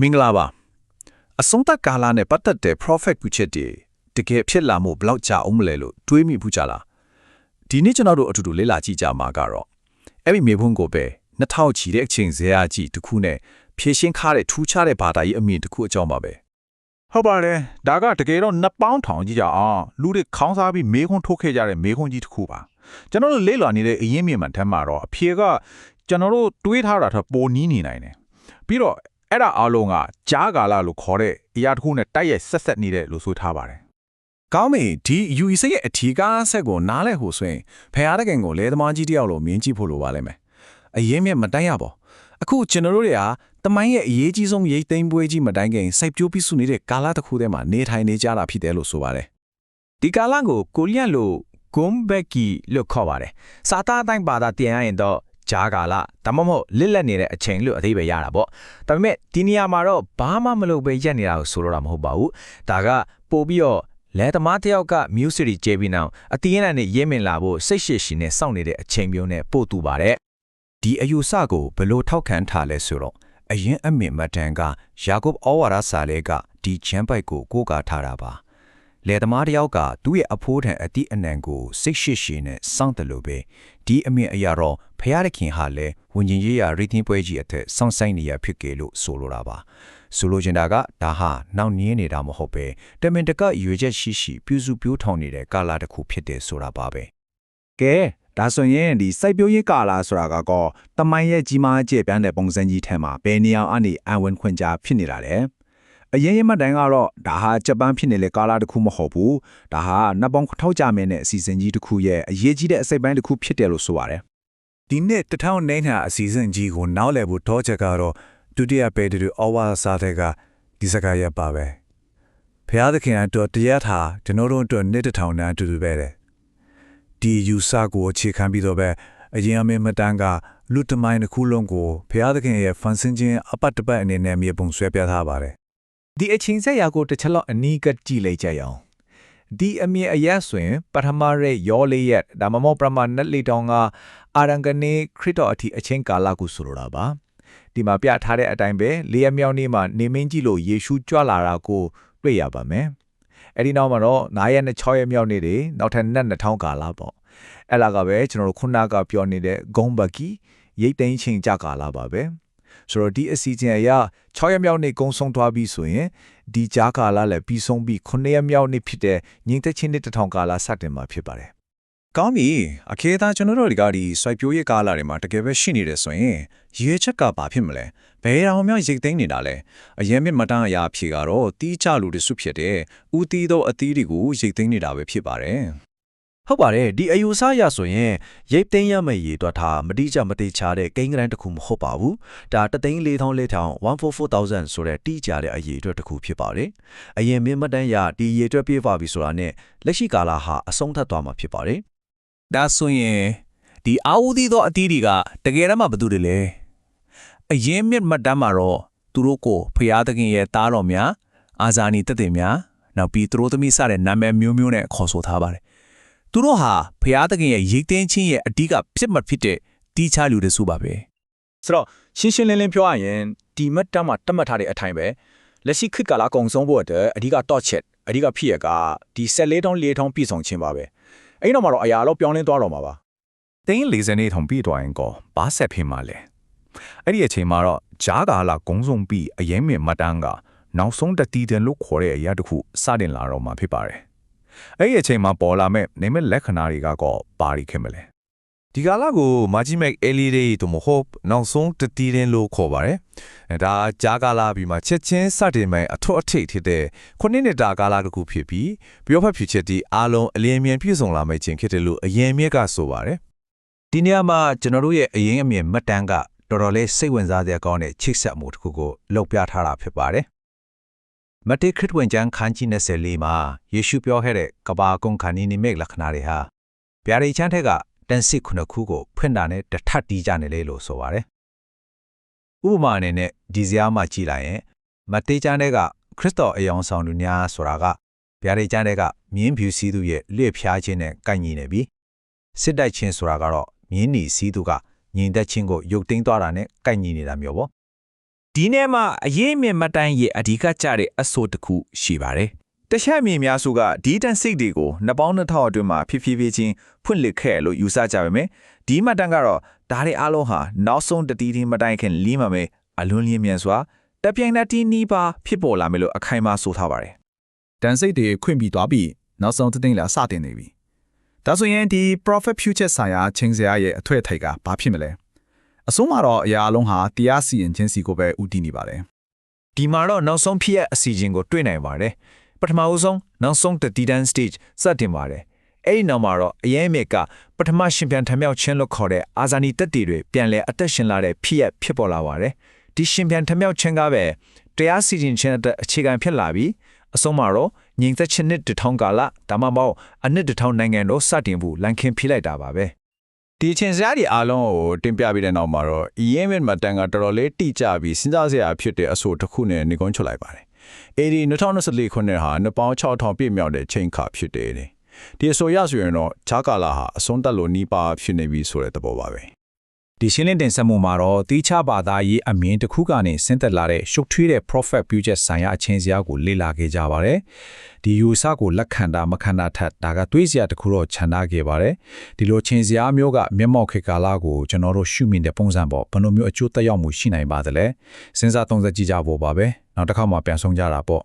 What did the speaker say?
မင်္ဂလာပါအဆုံးသတ်ကာလနဲ့ပတ်သက်တဲ့ prophet ပြုချက်တွေတကယ်ဖြစ်လာမှုဘယ်လောက်ကြာအောင်မလဲလို့တွေးမိဘူးကြလားဒီနေ့ကျွန်တော်တို့အတူတူလေ့လာကြည့်ကြမှာကတော့အဲ့ဒီမြေဖွန်းကိုပဲ2000ချီတဲ့အချိန်ဇေယျကြီးတစ်ခုနဲ့ဖြည့်ရှင်းခါတဲ့ထူးခြားတဲ့ဘာသာရေးအမြင်တစ်ခုအကြောင်းပါပဲဟုတ်ပါတယ်ဒါကတကယ်တော့နှစ်ပေါင်းထောင်ကြီးကြအောင်လူတွေခေါင်းစားပြီးမေးခွန်းထုတ်ခဲ့ကြတဲ့မေးခွန်းကြီးတစ်ခုပါကျွန်တော်တို့လေ့လာနေတဲ့အရင်းမြစ်မှန်ထက်မှာတော့အဖြေကကျွန်တော်တို့တွေးထားတာထက်ပိုနီးနေနိုင်တယ်ပြီးတော့ အဲ့ဒါအားလုံးကကြားကာလလို့ခေါ်တဲ့အရာတစ်ခုနဲ့တိုက်ရိုက်ဆက်ဆက်နေတဲ့လို့ဆိုထားပါတယ်ကောင်းပြီဒီ UEC ရဲ့အထီးကားဆက်ကိုနားလဲဟိုဆိုရင်ဖះတကင်ကိုလဲသမားကြီးတယောက်လိုမြင်ကြည့်ဖို့လိုပါလိမ့်မယ်အရင်မြတ်မတိုင်းရပါအခုကျွန်တော်တို့တွေကတမိုင်းရဲ့အရေးကြီးဆုံးရိတ်သိမ်းပွဲကြီးမတိုင်းခင်စိုက်ပျိုးပြီးစုနေတဲ့ကာလတစ်ခုထဲမှာနေထိုင်နေကြတာဖြစ်တယ်လို့ဆိုပါတယ်ဒီကာလကိုကိုရီးယားလိုဂွန်ဘက်ကီလို့ခေါ်ပါတယ်။စာသားအတိုင်းဘာသာတင်ရရင်တော့ ဂျာကာလဒါမှမဟုတ်လစ်လက်နေတဲ့အချိန်လို့အသေးပဲရတာပေါ့။ဒါပေမဲ့ဒီနေရာမှာတော့ဘာမှမလုပ်ပဲရက်နေတာကိုဆိုတော့တာမဟုတ်ပါဘူး။ဒါကပို့ပြီးတော့လဲသမားတစ်ယောက်က music ကျေးပြီးနောက်အတီးရန်နဲ့ရဲမင်လာဖို့စိတ်ရှည်ရှည်နဲ့စောင့်နေတဲ့အချိန်မျိုးနဲ့ပို့တူပါတယ်ဒီအယူဆကိုဘယ်လို့ထောက်ခံထားလဲဆိုတော့အရင်အမင်မတန်ကယာကုပ်ဩဝါဒစာလေးကဒီချမ်းပိုက်ကိုကိုးကားထားတာပါ လေသမားတစ်ယောက်ကသူ့ရဲ့အဖိုးထံအတိအနံကိုစိတ်ရှိရှိနဲ့စောင့်တယ်လို့ပဲဒီအမင်အရာတော့ဖျားရခင်ဟာလဲဝင်ကျင်ရေးရရိသင်းပွဲကြီးအထက်စောင့်ဆိုင်နေရဖြစ်ကြလို့ဆိုလိုတာပါဆိုလိုချင်တာကဒါဟာနောက်နင်းနေတာမဟုတ်ပဲတမင်တကရွေချက်ရှိရှိပြုစုပြောထောင်နေတဲ့ကာလာတစ်ခုဖြစ်တယ်ဆိုတာပါပဲကဲဒါဆိုရင်ဒီစိုက်ပျိုးရေးကာလာဆိုတာကတော့တမိုင်းရဲ့ကြီးမားကျယ်ပြန့်တဲ့ပုံစံကြီးထဲမှာဘယ်နေအောင်အနေအံဝင်ခွင့်ကြားဖြစ်နေတာလဲ အရင်ရင်မှတ်တိုင်းကတော့ဒါဟာဂျပန်ဖြစ်နေတဲ့ကာလာတစ်ခုမဟုတ်ဘူးဒါဟာနှစ်ပေါင်းထောက်ကြမင်းတဲ့အစီအစဉ်ကြီးတစ်ခုရဲ့အရေးကြီးတဲ့အစိပ်ပိုင်းတစ်ခုဖြစ်တယ်လို့ဆိုရတယ်ဒီနှစ်တထောင်နိုင်တာအစီအစဉ်ကြီးကိုနောက်လည်ဖို့တော့ချက်ကတော့ဒုတိယပေတူအဝါစာတဲ့ကဒီစကားရပါပဲဖျားသခင်အတွက်တရားထားကျွန်တော်တို့အတွက်နှစ်တထောင်နဲ့အတူတူပဲတဲ့ဒီယူဆကိုအခြေခံပြီးတော့ပဲအရင်အမေမတန်းကလူတမိုင်းတစ်ခုလုံးကိုဖျားသခင်ရဲ့ဖန်ဆင်းခြင်းအပတ်တပတ်အနေနဲ့မြေပုံဆွဲပြထားပါတယ် ဒီအချိန်ဆက်ရာကိုတစ်ချက်လောက်အနီးကပ်ကြည့်လိုက်ကြရအောင်ဒီအမြင်အရက်ဆိုရင်ပထမရဲ့ရောလေးရက်ဒါမှမဟုတ်ပရမနက်လေးတောင်ကအာရန်ကနေခရစ်တော်အထိအချိန်ကာလကိုဆိုလိုတာပါဒီမှာပြထားတဲ့အတိုင်းပဲလေးရက်မြောက်နေ့မှာနေမင်းကြီးလို့ယေရှုကြွလာတာကိုတွေ့ရပါမယ်အဲ့ဒီနောက်မှာတော့9ရက်နဲ့6ရက်မြောက်နေ့တွေနောက်ထပ်နက်2000ကာလပေါ့အဲ့လာကပဲကျွန်တော်တို့ခုနကပြောနေတဲ့ဂုံဘကီရိတ်သိမ်းချိန်ကြကာလပါပဲ ဆိုတော့ဒီအစီအစဉ်အရ6ရက်မြောက်နေ့ကုန်းဆုံးသွားပြီဆိုရင်ဒီကြားကာလလည်းပြီးဆုံးပြီး9ရက်မြောက်နေ့ဖြစ်တဲ့ညင်သက်ချင်းနေ့တစ်ထောင်ကာလစတင်မှာဖြစ်ပါတယ်ကောင်းပြီအခေသားကျွန်တော်တို့ဒီကဒီစိုက်ပျိုးရေးကားလာတွေမှာတကယ်ပဲရှိနေတယ်ဆိုရင်ရွေးချက်ကဘာဖြစ်မလဲဘယ်တော်မှရိတ်သိမ်းနေတာလဲအရင်မြင့်မတန်းအရာအဖြေကတော့တီးချလူတွေစုဖြစ်တဲ့ဦးတီးသောအသီးတွေကိုရိတ်သိမ်းနေတာပဲဖြစ်ပါတယ် ဟုတ်ပါတယ်ဒီအယူဆရဆိုရင်ရိပ်သိမ်းရမယ့်ရည်တွက်ထားမတိကျမတိချတဲ့ကိန်းဂရန်တစ်ခုမဟုတ်ပါဘူးဒါတသိန်း၄ထောင်၄ထောင်144,000ဆိုတဲ့တိကျတဲ့အရည်အတွက်တစ်ခုဖြစ်ပါတယ်အရင်မြင့်မတန်းရဒီရည်အတွက်ပြေးပါပြီဆိုတာနဲ့လက်ရှိကာလဟာအဆုံးသတ်သွားမှာဖြစ်ပါတယ်ဒါဆိုရင်ဒီအာဝူဒီသောအသီးတွေကတကယ်တမ်းမှဘာတူတယ်လဲအရင်မြင့်မတန်းမှာတော့သူတို့ကိုဖျားသခင်ရဲ့သားတော်များအာဇာနည်တက်တယ်များနောက်ပြီးသူတို့သမီးစတဲ့နာမည်မျိုးမျိုးနဲ့ခေါ်ဆိုထားပါတယ် သူတို့ဟာဖျားသခင်ရဲ့ရိတ်သိမ်းခြင်းရဲ့အဓိကဖြစ်မှဖြစ်တဲ့တီးခြားလူတွေစုပါပဲဆိုတော့ရှင်းရှင်းလင်းလင်းပြောရရင်ဒီမတ်တမ်းမှာတတ်မှတ်ထားတဲ့အထိုင်ပဲလက်ရှိခေတ်ကာလအကုန်ဆုံးဖို့အတွက်အဓိကတော့ချက်အဓိကဖြစ်ရကဒီ14တောင်း4တောင်းပြည့်စုံခြင်းပါပဲအဲ့ဒီတော့မှတော့အရာတော့ပြောင်းလဲသွားတော့မှာပါသိန်း40နေထုံပြီးတော့ရင်ကောဘာဆက်ဖိမှလဲအဲ့ဒီအချိန်မှာတော့ဂျားကာလာကုန်းစုံပြီးအရင်မြင့်မတန်းကနောက်ဆုံးတတီတန်လို့ခေါ်တဲ့အရာတစ်ခုစတင်လာတော့မှာဖြစ်ပါတယ် အဲ့ဒီအချိန်မှာပေါ်လာမဲ့နေမဲ့လက္ခဏာတွေကကောပါရီခင်မလဲဒီကာလကိုမာဂျီမက်အယ်လီဒေးတို့မဟုတ်နောက်ဆုံးတတီးရင်လို့ခေါ်ပါတယ်အဲဒါဂျာကာလာပြီးမှချက်ချင်းစတင်မဲ့အထွတ်အထိပ်ဖြစ်တဲ့ခုနှစ်နှစ်တာကာလတစ်ခုဖြစ်ပြီးပြောဖက်ဖြစ်ချက်ဒီအားလုံးအလင်းအမြန်ပြည့်စုံလာမယ့်ခြင်းဖြစ်တယ်လို့အရင်မြက်ကဆိုပါတယ်ဒီနေရာမှာကျွန်တော်တို့ရဲ့အရင်အမြင်မှတ်တမ်းကတော်တော်လေးစိတ်ဝင်စားစရာကောင်းတဲ့ချိတ်ဆက်မှုတစ်ခုကိုလောက်ပြထားတာဖြစ်ပါတယ်။ မတေခရစ်ဝင်ကျမ်းခန်းကြီး24မှာယေရှုပြောခဲ့တဲ့ကဘာကုန်းခန္ဒီနိမိတ်လက္ခဏာတွေဟာဗျာဒိတ်ချမ်းထက်ကတန်စစ်ခုနှစ်ခုကိုဖွင့်တာနဲ့တထပ်တီးကြနေလေလို့ဆိုပါတယ်။ဥပမာအနေနဲ့ဒီဇာတ်မှကြည့်လိုက်ရင်မတေချမ်းတဲ့ကခရစ်တော်အယောင်ဆောင်သူများဆိုတာကဗျာဒိတ်ချမ်းတဲ့ကမြင်းဖြူစည်းသူရဲ့လက်ဖျားခြင်းနဲ့ကိုက်ညီနေပြီ။စစ်တိုက်ခြင်းဆိုတာကတော့မြင်းနီစည်းသူကညီသက်ချင်းကိုရုပ်သိမ်းသွားတာနဲ့ကိုက်ညီနေတာမျိုးပေါ့ ဒီနေ့မှာအရေးမြင့်မှတ်တမ်းရဲ့အဓိကကျတဲ့အဆိုတစ်ခုရှိပါတယ်တခြားမြေများစုကဒီတန်စိတ်တွေကိုနှစ်ပေါင်းနှစ်ထောင်အတွင်းမှာဖြည်းဖြည်းဖြည်းချင်းဖွင့်လှစ်ခဲ့လို့ယူဆကြပါမယ်ဒီမှတ်တမ်းကတော့ဒါတွေအားလုံးဟာနောက်ဆုံးတတိတိမတိုင်ခင်လီးမှာပဲအလွန်လျင်မြန်စွာတပြိုင်နက်တည်းနီးပါဖြစ်ပေါ်လာမယ်လို့အခိုင်အမာဆိုထားပါတယ်တန်စိတ်တွေခွင့်ပြီးသွားပြီးနောက်ဆုံးတသိန်းလာစတင်နေပြီဒါဆိုရင်ဒီ profit future ဆိုင်ရာချင်းစရာရဲ့အထွတ်အထိပ်ကဘာဖြစ်မလဲ အဆုံးမှာတော့အရာအလုံးဟာတရားစီရင်ခြင်းစီကိုပဲဥတည်နေပါတယ်ဒီမှာတော့နောက်ဆုံးဖြစ်ရအစီအစဉ်ကိုတွေ့နိုင်ပါတယ်ပထမဦးဆုံးနောက်ဆုံးတတိတန်း stage စတင်ပါတယ်အဲ့ဒီနောက်မှာတော့အရင်မြစ်ကပထမရှင်ပြန်ထမြောက်ခြင်းလို့ခေါ်တဲ့အာဇာနည်တက်တီတွေပြန်လဲအသက်ရှင်လာတဲ့ဖြစ်ရဖြစ်ပေါ်လာပါတယ်ဒီရှင်ပြန်ထမြောက်ခြင်းကပဲတရားစီရင်ခြင်းအတွက်အခြေခံဖြစ်လာပြီးအဆုံးမှာတော့ညီသက်ချင်းနှစ်တထောင်ကာလဒါမှမဟုတ်အနှစ်တထောင်နိုင်ငံတို့စတင်ဖို့လန်ခင်ဖိလိုက်တာပါပဲ ဒီချင်းစရာတွေအားလုံးကိုတင်ပြပြီးတဲ့နောက်မှာတော့ EMN မတန်ကတော်တော်လေးတိကျပြီးစဉ်းစားစရာဖြစ်တဲ့အဆိုတစ်ခုနဲ့နေကုန်းချလိုက်ပါတယ်။အဲဒီ2024ခုနှစ်ဟာနှစ်ပေါင်း6000ပြည့်မြောက်တဲ့ချိန်ခါဖြစ်တယ်တဲ့။ဒီအဆိုရဆိုရင်တော့ခြားကာလာဟာအစွန်းတက်လို့နီးပါးဖြစ်နေပြီဆိုတဲ့သဘောပါပဲ။ ဒီရှင်းလင်းတင်ဆက်မှုမှာတော့တီးခြားဘာသာရေးအမြင်တစ်ခုကနေဆင်းသက်လာတဲ့ရှုပ်ထွေးတဲ့ prophet future ဆိုင်ရာအချင်းစရာကိုလေ့လာခဲ့ကြပါတယ်။ဒီယူဆကိုလက်ခံတာမခံတာထက်ဒါကတွေးစရာတစ်ခုတော့ခြံထားခဲ့ပါတယ်။ဒီလိုချင်းစရာမျိုးကမျက်မှောက်ခေတ်ကာလကိုကျွန်တော်တို့ရှုမြင်တဲ့ပုံစံပေါ်ဘယ်လိုမျိုးအကျိုးသက်ရောက်မှုရှိနိုင်ပါသလဲ။စဉ်းစားသုံးသပ်ကြည့်ကြဖို့ပါပဲ။နောက်တစ်ခါမှပြန်ဆောင်ကြတာပေါ့